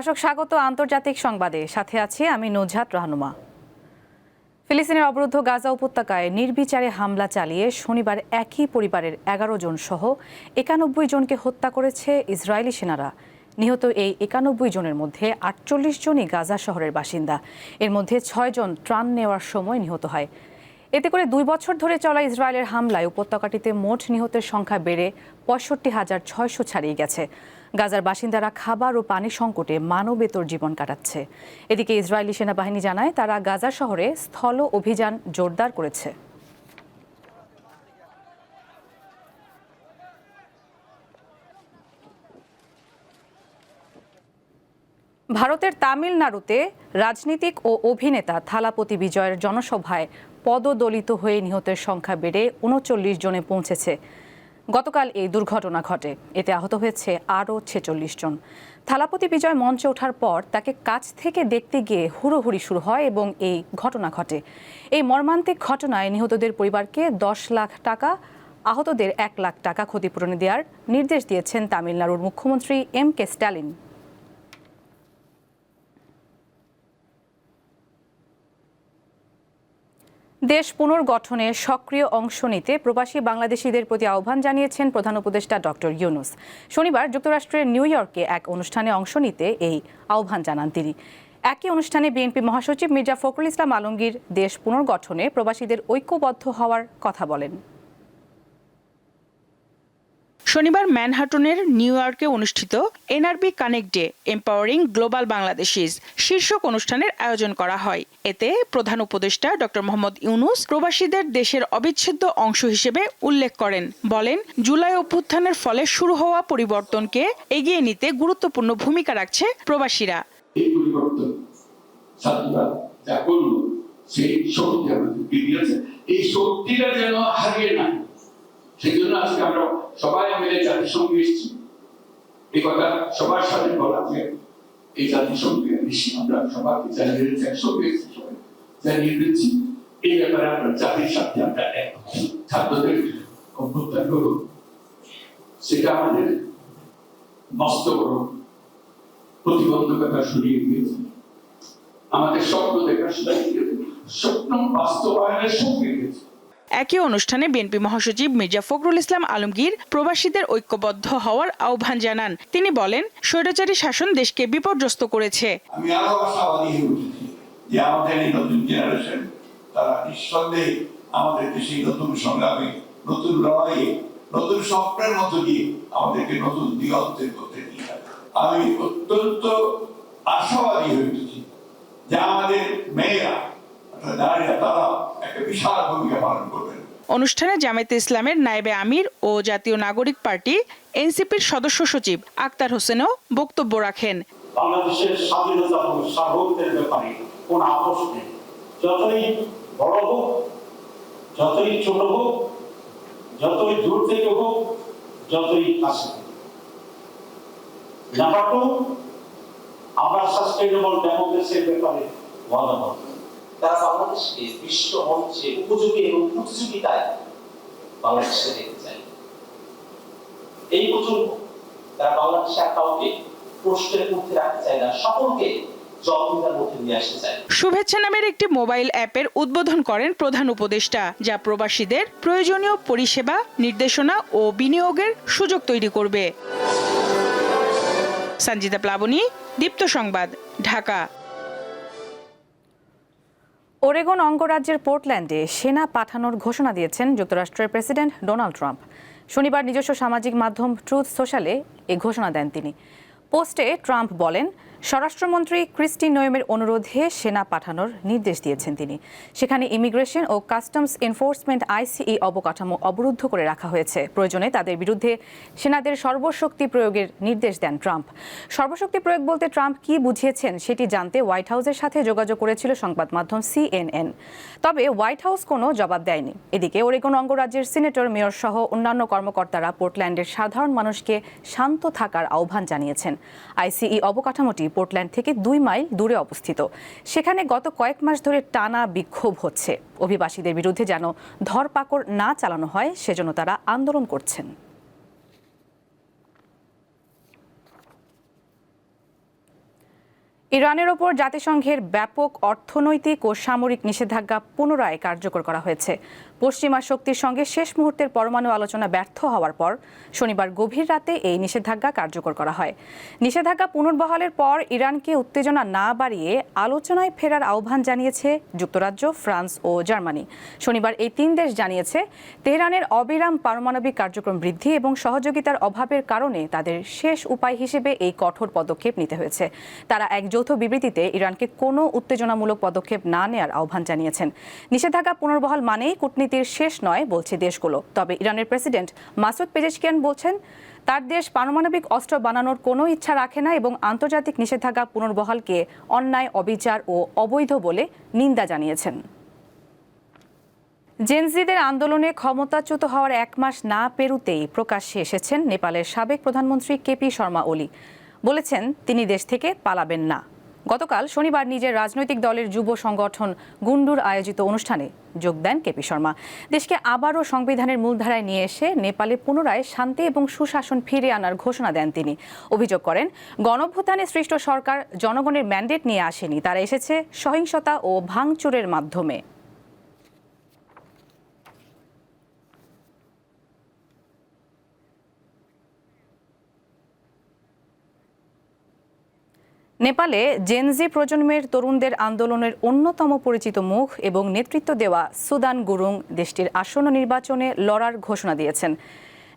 দর্শক, স্বাগত আন্তর্জাতিক সংবাদে। সাথে আছি আমি নজহাত রাহনুমা। ফিলিস্তিনের অবরুদ্ধ গাজা উপত্যকায় নির্বিচারে হামলা চালিয়ে শনিবার একই পরিবারের এগারো জন সহ একানব্বই জনকে হত্যা করেছে ইসরায়েলি সেনারা। নিহত এই একানব্বই জনের মধ্যে আটচল্লিশ জনই গাজা শহরের বাসিন্দা। এর মধ্যে ছয় জন ত্রাণ নেওয়ার সময় নিহত হয়। এতে করে দুই বছর ধরে চলা ইসরায়েলের হামলায় উপত্যকাটিতে মোট নিহতের সংখ্যা বেড়ে পঁয়ষট্টি হাজার ছয়শো ছাড়িয়ে গেছে। গাজার বাসিন্দারা খাবার ও পানি সংকটে মানবেতর জীবন কাটাচ্ছে। এদিকে ইসরায়েলি সেনাবাহিনী জানায়, তারা গাজা শহরে স্থল অভিযান জোরদার করেছে। ভারতের তামিলনাড়ুতে রাজনীতিক ও অভিনেতা থালাপতি বিজয়ের জনসভায় পদদলিত হয়ে নিহতের সংখ্যা বেড়ে উনচল্লিশ জনে পৌঁছেছে। গতকাল এই দুর্ঘটনা ঘটে। এতে আহত হয়েছে আরও ছেচল্লিশ জন। থালাপতি বিজয় মঞ্চে ওঠার পর তাকে কাছ থেকে দেখতে গিয়ে হুড়োহুড়ি শুরু হয় এবং এই ঘটনা ঘটে। এই মর্মান্তিক ঘটনায় নিহতদের পরিবারকে দশ লাখ টাকা, আহতদের এক লাখ টাকা ক্ষতিপূরণ দেওয়ার নির্দেশ দিয়েছেন তামিলনাড়ুর মুখ্যমন্ত্রী এম কে স্ট্যালিন। দেশ পুনর্গঠনে সক্রিয় অংশ নিতে প্রবাসী বাংলাদেশিদের প্রতি আহ্বান জানিয়েছেন প্রধান উপদেষ্টা ডক্টর ইউনুস। শনিবার যুক্তরাষ্ট্রের নিউ ইয়র্কে এক অনুষ্ঠানে অংশ নিতে এই আহ্বান জানান তিনি। একই অনুষ্ঠানে বিএনপি মহাসচিব মির্জা ফখরুল ইসলাম আলমগীর দেশ পুনর্গঠনে প্রবাসীদের ঐক্যবদ্ধ হওয়ার কথা বলেন। শনিবার ম্যানহাটনের নিউ ইয়র্কে অনুষ্ঠিত NRB connect day empowering global Bangladeshis শীর্ষক অনুষ্ঠানের আয়োজন করা হয়। এতে প্রধান উপদেষ্টা ডক্টর মোহাম্মদ ইউনুস প্রবাসীদের দেশের অবিচ্ছেদ্য অংশ হিসেবে উল্লেখ করেন। বলেন, জুলাই অভ্যুত্থানের ফলে শুরু হওয়া পরিবর্তনকে এগিয়ে নিতে গুরুত্বপূর্ণ ভূমিকা রাখছে প্রবাসীরা। সেই শক্তি আমাদের এই শক্তিটা যেন হারিয়ে না সেই জন্য আজকে আমরা সবাই মিলে জাতিসংঘে এসেছি। এই কথা সবার সাথে বলা যে এই জাতিসংঘে এসে আমরা সবাইকে জানিয়ে দিচ্ছি, একসঙ্গে এসেছি সবাই। জানিয়ে দিচ্ছি, এই ব্যাপারে আমরা জাতির সাথে আমরা এক। ছাত্রদের অভ্যুত্থান করুন। সেটা আমাদের মস্ত বড় প্রতিবন্ধকতা সরিয়ে দিয়েছে। আমাদের স্বপ্ন দেখা সরিয়ে স্বপ্ন বাস্তবায়নের সঙ্গে গেছে একই অনুষ্ঠানে বিএনপি মহাসচিব মির্জা ফখরুল ইসলাম আলমগীর প্রবাসীদের ঐক্যবদ্ধ হওয়ার আহ্বান জানান। তিনি বলেন, স্বৈরাচারী শাসন দেশকে বিপর্যস্ত করেছে। আমি নতুন স্বপ্নের মধ্য দিয়ে আমাদেরকে নতুন নিয়ে আমি অত্যন্ত আশাবাদী হয়ে উঠেছি যে আমাদের মেয়েরা অনুষ্ঠানে জামায়াতে ইসলামের নায়েবে আমির ও জাতীয় নাগরিক পার্টি এনসিপির সদস্য সচিব আক্তার হোসেনও বক্তব্য রাখেন। বাংলাদেশের স্বাধীনতা ও সার্বভৌমত্বের ব্যাপারে কোন আপোষ নেই। যতই বড় হোক, যতই ছোট হোক, যতই দূর থেকে হোক, যতই কাছে আমরা সাস্টেইনেবল ডেমোক্রেসির ব্যাপারে তারা বাংলাদেশকে বিশ্ব মঞ্চে উপযোগী এবং প্রতিযোগিতায় দেখতে চায়। এই প্রজন্ম, তারা বাংলাদেশে কাউকে প্রশ্নের মধ্যে রাখতে চায় না, সকলকে শুভেচ্ছা নামের একটি মোবাইল অ্যাপের উদ্বোধন করেন প্রধান উপদেষ্টা, যা প্রবাসীদের প্রয়োজনীয় পরিষেবা, নির্দেশনা ও বিনিয়োগের সুযোগ তৈরি করবে। সঞ্জিতা প্লাবনী, দীপ্ত সংবাদ, ঢাকা। ওরেগন অঙ্গরাজ্যের পোর্টল্যান্ডে সেনা পাঠানোর ঘোষণা দিয়েছেন যুক্তরাষ্ট্রের প্রেসিডেন্ট ডোনাল্ড ট্রাম্প শনিবার নিজস্ব সামাজিক মাধ্যম ট্রুথ সোশ্যালে এ ঘোষণা দেন তিনি। পোস্টে ট্রাম্প বলেন স্বরাষ্ট্রমন্ত্রী ক্রিস্টি নোয়েমের অনুরোধে সেনা পাঠানোর নির্দেশ দিয়েছেন তিনি। সেখানে ইমিগ্রেশন ও কাস্টমস এনফোর্সমেন্ট আইসিই অবকাঠামো অবরুদ্ধ করে রাখা হয়েছে। প্রয়োজনে তাদের বিরুদ্ধে সেনাদের সর্বশক্তি প্রয়োগের নির্দেশ দেন ট্রাম্প। সর্বশক্তি প্রয়োগ বলতে ট্রাম্প কি বুঝিয়েছেন সেটি জানতে হোয়াইট হাউসের সাথে যোগাযোগ করেছিল সংবাদ মাধ্যম সিএনএন। তবে হোয়াইট হাউস কোনো জবাব দেয়নি। এদিকে ওরেগন অঙ্গরাজ্যের সিনেটর, মেয়র সহ অন্যান্য কর্মকর্তারা পোর্টল্যান্ডের সাধারণ মানুষকে শান্ত থাকার আহ্বান জানিয়েছেন। আইসিই অবকাঠামোটি পোর্টল্যান্ড থেকে দুই মাইল দূরে অবস্থিত। সেখানে গত কয়েক মাস ধরে টানা বিক্ষোভ হচ্ছে। অভিবাসীদের বিরুদ্ধে যেন ধরপাকড় না চালানো হয়, সেজন্য তারা আন্দোলন করছেন। ইরানের ওপর জাতিসংঘের ব্যাপক অর্থনৈতিক ও সামরিক নিষেধাজ্ঞা পুনরায় কার্যকর করা হয়েছে। পশ্চিমা শক্তির সঙ্গে শেষ মুহূর্তের পরমাণু আলোচনা ব্যর্থ হওয়ার পর শনিবার গভীর রাতে এই নিষেধাজ্ঞা কার্যকর করা হয়। নিষেধাজ্ঞা পুনর্বহালের পর ইরানকে উত্তেজনা না বাড়িয়ে আলোচনায় ফেরার আহ্বান জানিয়েছে যুক্তরাজ্য, ফ্রান্স ও জার্মানি। শনিবার এই তিন দেশ জানিয়েছে, তেহরানের অবিরাম পারমাণবিক কার্যক্রম বৃদ্ধি এবং সহযোগিতার অভাবের কারণে তাদের শেষ উপায় হিসেবে এই কঠোর পদক্ষেপ নিতে হয়েছে। তারা এক যৌথ বিবৃতিতে ইরানকে কোনো উত্তেজনামূলক পদক্ষেপ না নেওয়ার আহ্বান জানিয়েছেন। নিষেধাজ্ঞা পুনর্বহাল মানেই কূটনীতির শেষ নয় বলছে দেশগুলো। তবে ইরানের প্রেসিডেন্ট মাসুদ পেজেশকিয়ান বলছেন, তার দেশ পারমাণবিক অস্ত্র বানানোর কোনো ইচ্ছা রাখে না এবং আন্তর্জাতিক নিষেধাজ্ঞা পুনর্বহালকে অন্যায়, অবিচার ও অবৈধ বলে নিন্দা জানিয়েছেন। জেনজিদের আন্দোলনে ক্ষমতাচ্যুত হওয়ার এক মাস না পেরুতেই প্রকাশ্যে এসেছেন নেপালের সাবেক প্রধানমন্ত্রী কেপি শর্মা ওলি। বলেছেন, তিনি দেশ থেকে পালাবেন না। গতকাল শনিবার নিজের রাজনৈতিক দলের যুব সংগঠন গুন্ডুর আয়োজিত অনুষ্ঠানে যোগ দেন কেপি শর্মা। দেশকে আবারও সংবিধানের মূলধারায় নিয়ে এসে নেপালে পুনরায় শান্তি এবং সুশাসন ফিরে আনার ঘোষণা দেন তিনি। অভিযোগ করেন, গণভ্যুত্থানে সৃষ্ট সরকার জনগণের ম্যান্ডেট নিয়ে আসেনি, তারা এসেছে সহিংসতা ও ভাঙচুরের মাধ্যমে। নেপালে জেনজি প্রজন্মের তরুণদের আন্দোলনের অন্যতম পরিচিত মুখ এবং নেতৃত্ব দেওয়া সুদান গুরুং দেশটির আসন্ন নির্বাচনে লড়ার ঘোষণা দিয়েছেন।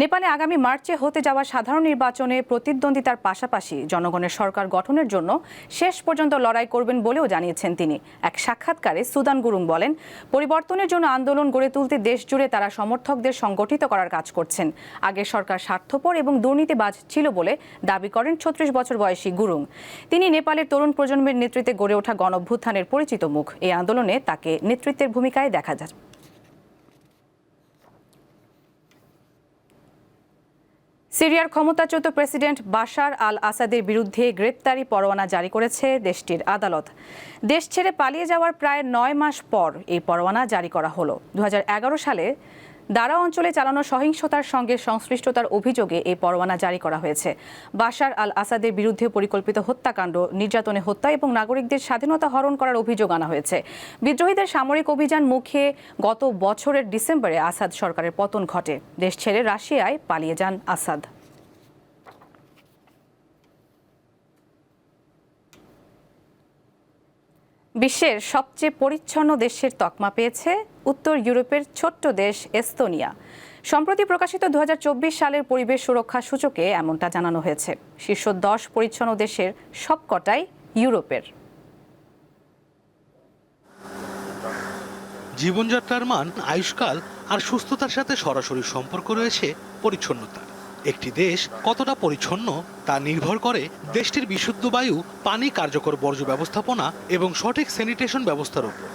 নেপালে আগামী মার্চে হতে যাওয়া সাধারণ নির্বাচনে প্রতিদ্বন্দ্বিতার পাশাপাশি জনগণের সরকার গঠনের জন্য শেষ পর্যন্ত লড়াই করবেন বলেও জানিয়েছেন তিনি। এক সাক্ষাৎকারে সুদান গুরুং বলেন, পরিবর্তনের জন্য আন্দোলন গড়ে তুলতে দেশ জুড়ে তারা সমর্থকদের সংগঠিত করার কাজ করছেন। আগের সরকার স্বার্থপর এবং দুর্নীতিবাজ ছিল বলে দাবি করেন ছত্রিশ বছর বয়সী গুরুং। তিনি নেপালের তরুণ প্রজন্মের নেতৃত্বে গড়ে ওঠা গণভ্যুত্থানের পরিচিত মুখ। এই আন্দোলনে তাকে নেতৃত্বের ভূমিকায় দেখা যায় সিরিয়ার ক্ষমতাচ্যুত প্রেসিডেন্ট বাশার আল আসাদের বিরুদ্ধে গ্রেপ্তারি পরোয়ানা জারি করেছে দেশটির আদালত। দেশ ছেড়ে পালিয়ে যাওয়ার প্রায় নয় মাস পর এই পরোয়ানা জারি করা হলো। দু হাজার এগারো সালে দারা অঞ্চলে চালানো সহিংসতার সঙ্গে সংশ্লিষ্টতার অভিযোগে এই পরোয়ানা জারি করা হয়েছে। বাশার আল আসাদের বিরুদ্ধে পরিকল্পিত হত্যাকাণ্ড, নির্যাতনে হত্যা এবং নাগরিকদের স্বাধীনতা হরণ করার অভিযোগ আনা হয়েছে। বিদ্রোহীদের সামরিক অভিযান মুখে গত বছরের ডিসেম্বরে আসাদ সরকারের পতন ঘটে। দেশ ছেড়ে রাশিয়ায় পালিয়ে যান আসাদ। বিশ্বের সবচেয়ে পরিচ্ছন্ন দেশের তকমা পেয়েছে উত্তর ইউরোপের ছোট্ট দেশ এস্তোনিয়া। সম্প্রতি প্রকাশিত দুহাজার চব্বিশ সালের পরিবেশ সুরক্ষা সূচকে এমনটা জানানো হয়েছে। শীর্ষ দশ পরিচ্ছন্ন দেশের সবকটাই ইউরোপের। জীবনযাত্রার মান, আয়ুষ্কাল আর সুস্থতার সাথে সরাসরি সম্পর্ক রয়েছে পরিচ্ছন্নতা একটি দেশ কতটা পরিচ্ছন্ন তা নির্ভর করে দেশটির বিশুদ্ধ বায়ু, পানি কার্যকর বর্জ্য ব্যবস্থাপনা এবং সঠিক স্যানিটেশন ব্যবস্থার উপর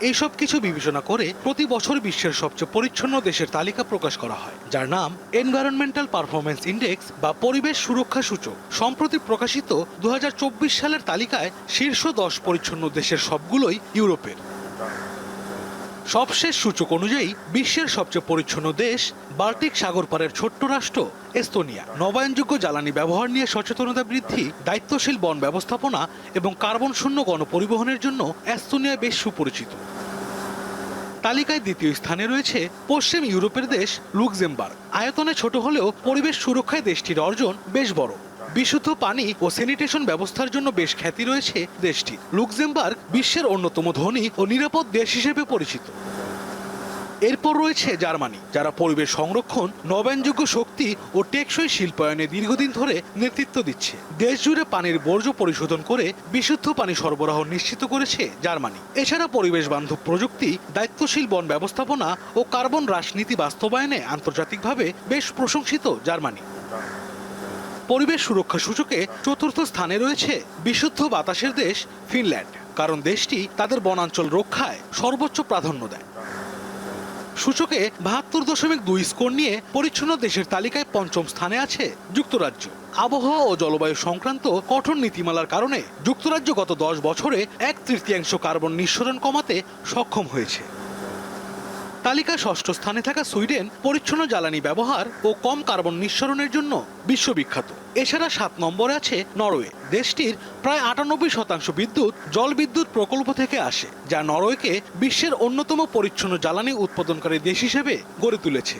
এইসব কিছু বিবেচনা করে প্রতি বছর বিশ্বের সবচেয়ে পরিচ্ছন্ন দেশের তালিকা প্রকাশ করা হয়, যার নাম এনভায়রনমেন্টাল পারফরমেন্স ইন্ডেক্স বা পরিবেশ সুরক্ষা সূচক। সম্প্রতি প্রকাশিত দু হাজার চব্বিশ সালের তালিকায় শীর্ষ দশ পরিচ্ছন্ন দেশের সবগুলোই ইউরোপের। সবশেষ সূচক অনুযায়ী বিশ্বের সবচেয়ে পরিচ্ছন্ন দেশ বাল্টিক সাগর পারের ছোট্ট রাষ্ট্র এস্তোনিয়া। নবায়নযোগ্য জ্বালানি ব্যবহার নিয়ে সচেতনতা বৃদ্ধি, দায়িত্বশীল বন ব্যবস্থাপনা এবং কার্বন শূন্য গণপরিবহনের জন্য এস্তোনিয়া বেশ সুপরিচিত। তালিকায় দ্বিতীয় স্থানে রয়েছে পশ্চিম ইউরোপের দেশ লুক্সেমবার্গ। আয়তনে ছোট হলেও পরিবেশ সুরক্ষায় দেশটির অর্জন বেশ বড়। বিশুদ্ধ পানি ও স্যানিটেশন ব্যবস্থার জন্য বেশ খ্যাতি রয়েছে দেশটি। লুক্সেমবার্গ বিশ্বের অন্যতম ধনী ও নিরাপদ দেশ হিসেবে পরিচিত। এরপর রয়েছে জার্মানি, যারা পরিবেশ সংরক্ষণ, নবায়নযোগ্য শক্তি ও টেকসই শিল্পায়নে দীর্ঘদিন ধরে নেতৃত্ব দিচ্ছে। দেশ জুড়ে পানির বর্জ্য পরিশোধন করে বিশুদ্ধ পানি সরবরাহ নিশ্চিত করেছে জার্মানি। এছাড়া পরিবেশ বান্ধব প্রযুক্তি, দায়িত্বশীল বন ব্যবস্থাপনা ও কার্বন হ্রাস নীতি বাস্তবায়নে আন্তর্জাতিকভাবে বেশ প্রশংসিত জার্মানি। পরিবেশ সুরক্ষা সূচকে চতুর্থ স্থানে রয়েছে বিশুদ্ধ বাতাসের দেশ ফিনল্যান্ড, কারণ দেশটি তাদের বনাঞ্চল রক্ষায় সর্বোচ্চ প্রাধান্য দেয়। সূচকে বাহাত্তর দশমিক দুই স্কোর নিয়ে পরিচ্ছন্ন দেশের তালিকায় পঞ্চম স্থানে আছে যুক্তরাজ্য। আবহাওয়া ও জলবায়ু সংক্রান্ত কঠোর নীতিমালার কারণে যুক্তরাজ্য গত দশ বছরে এক তৃতীয়াংশ কার্বন নিঃসরণ কমাতে সক্ষম হয়েছে। তালিকায় ষষ্ঠ স্থানে থাকা সুইডেন পরিচ্ছন্ন জ্বালানি ব্যবহার ও কম কার্বন নিঃসরণের জন্য বিশ্ববিখ্যাত। এছাড়া সাত নম্বরে আছে নরওয়ে। দেশটির প্রায় আটানব্বই শতাংশ বিদ্যুৎ জল বিদ্যুৎ প্রকল্প থেকে আসে, যা নরওয়েকে বিশ্বের অন্যতম পরিচ্ছন্ন জ্বালানি উৎপাদনকারী দেশ হিসেবে গড়ে তুলেছে।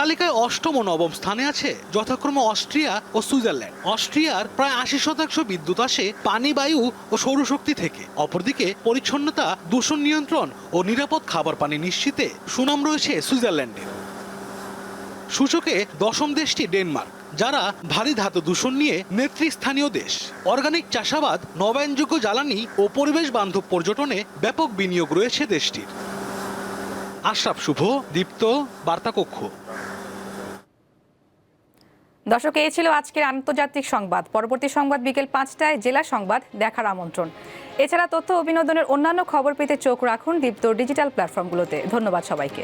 তালিকায় অষ্টম ও নবম স্থানে আছে যথাক্রমে অস্ট্রিয়া ও সুইজারল্যান্ড। অস্ট্রিয়ার প্রায় আশি শতাংশ বিদ্যুৎ আসে পানি, বায়ু ও সৌরশক্তি থেকে। অপরদিকে পরিচ্ছন্নতা, দূষণ নিয়ন্ত্রণ ও নিরাপদ খাবার পানি নিশ্চিতে সুনাম রয়েছে সুইজারল্যান্ডের সূচকে দশম দেশটি ডেনমার্ক, যারা ভারী ধাতু দূষণ নিয়ে নেতৃস্থানীয় দেশ। অর্গানিক চাষাবাদ, নবায়নযোগ্য জ্বালানি ও পরিবেশ বান্ধব পর্যটনে ব্যাপক বিনিয়োগ রয়েছে দেশটির। আশরাফ শুভ, দীপ্ত, বার্তাকক্ষ। দর্শক, এই ছিল আজকের আন্তর্জাতিক সংবাদ। পরবর্তী সংবাদ বিকেল পাঁচটায় জেলা সংবাদ, দেখার আমন্ত্রণ। এছাড়া তথ্য ও বিনোদনের অন্যান্য খবর পেতে চোখ রাখুন দীপ্ত ডিজিটাল প্ল্যাটফর্মগুলোতে। ধন্যবাদ সবাইকে।